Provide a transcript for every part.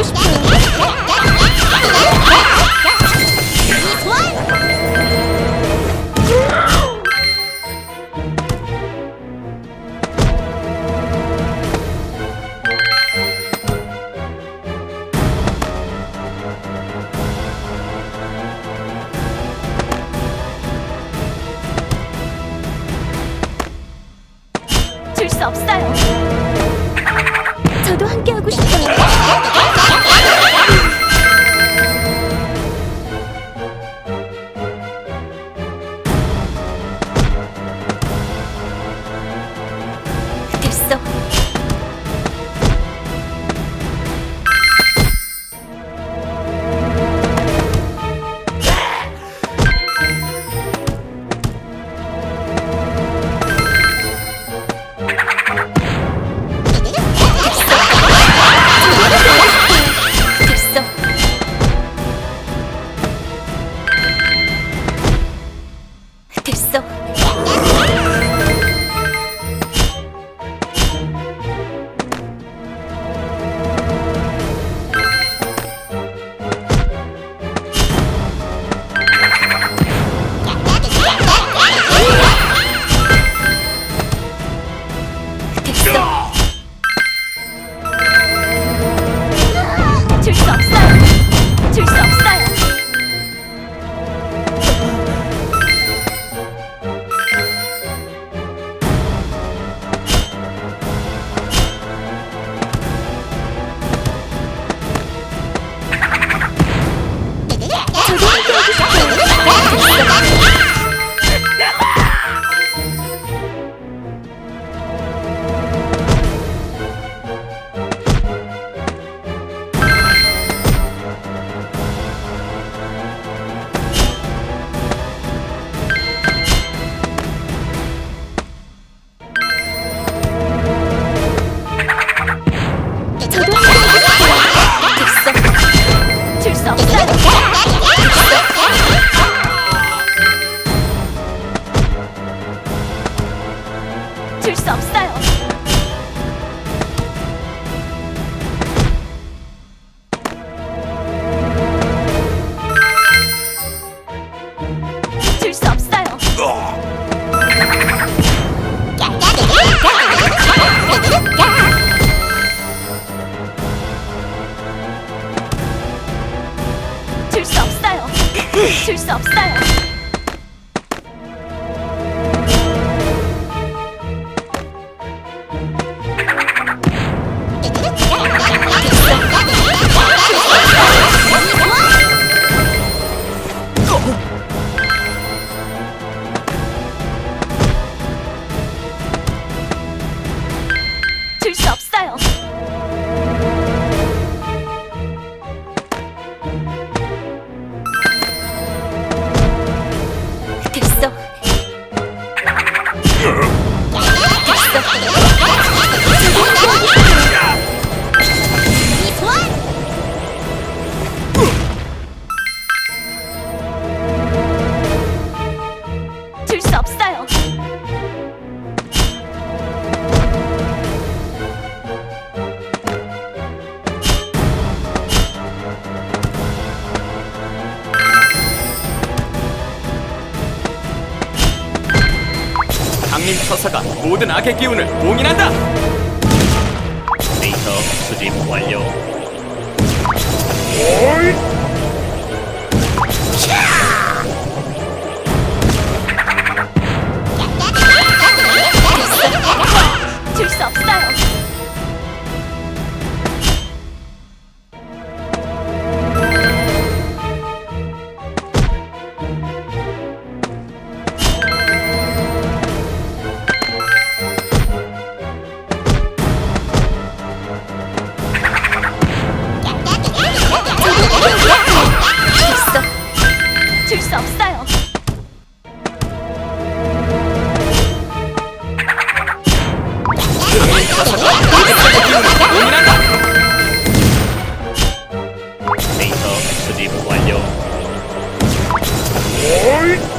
저 줄수 없어요. 강림 처사가 모든 악의 기운을 봉인한다. 데이터 수집 완료. 줄 Fight!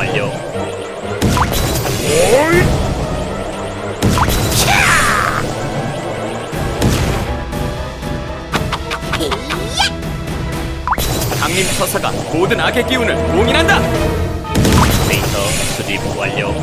완료. 강림 처사가 모든 악의 기운을 봉인한다. 데이터 수집 완료.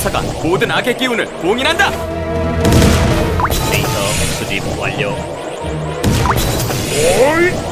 처사가 모든 악의 기운을 봉인한다. 데이터 수집 완료. 저도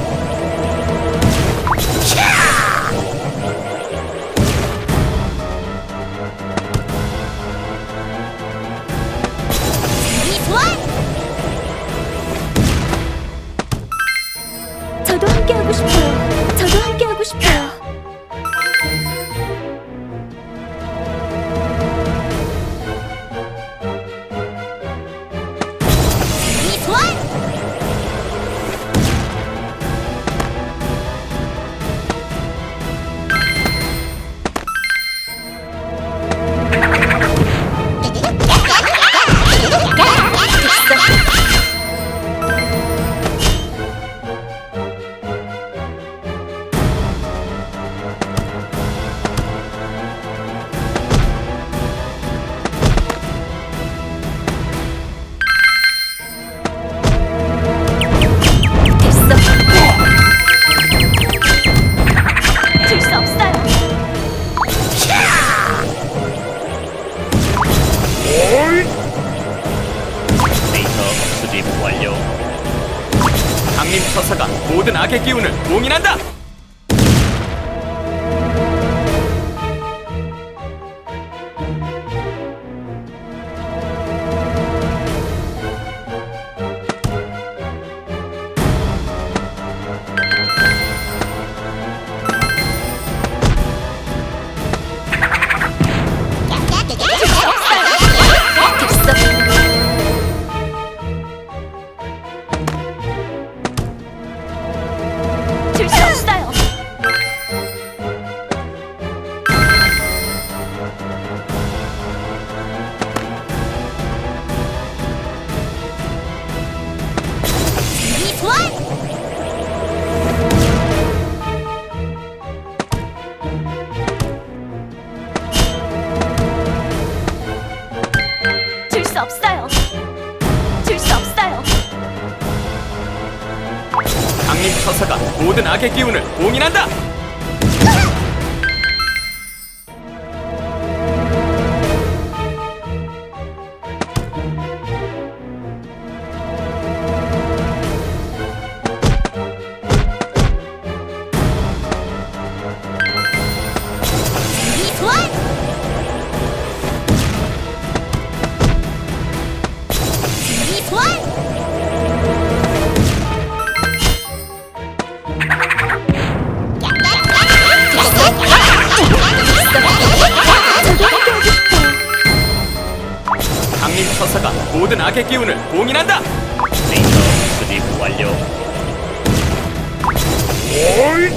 공인한다! 레이저 수집 완료. 오이!